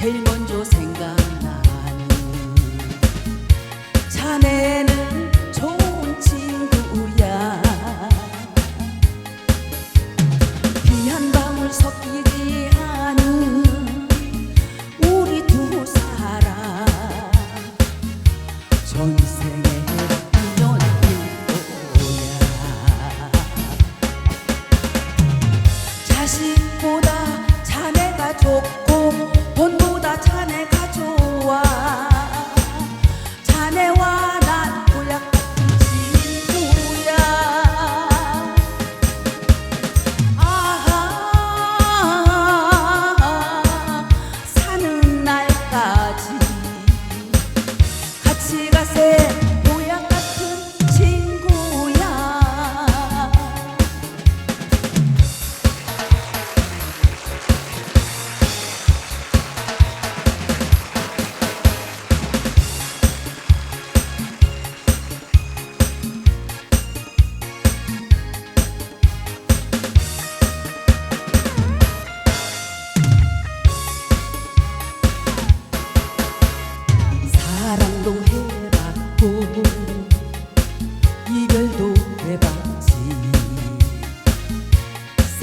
제일 먼저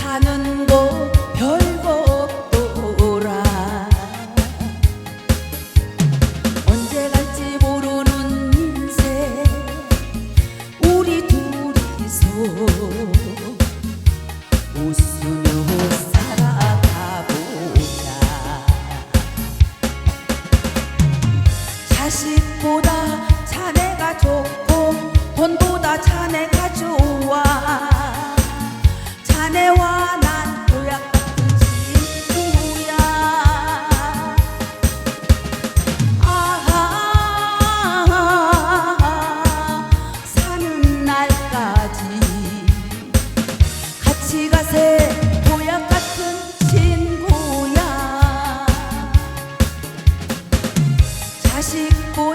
사는 곳 별거 없더라. 언제 갈지 모르는 인생 우리 둘이서 웃으며 살아가보자. 자식보다 자네가 좋고 돈보다 자네가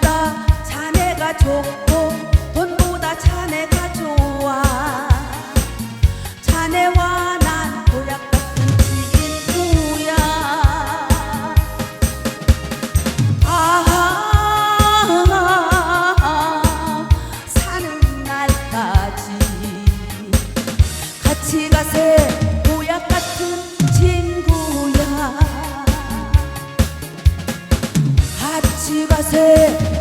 돈보다 자네가 좋고 돈보다 자네가 좋아. 자네와 난 보약 같은 친구야. 아하 사는 날까지 같이 가세 보약 같은 친구야. 같이 가세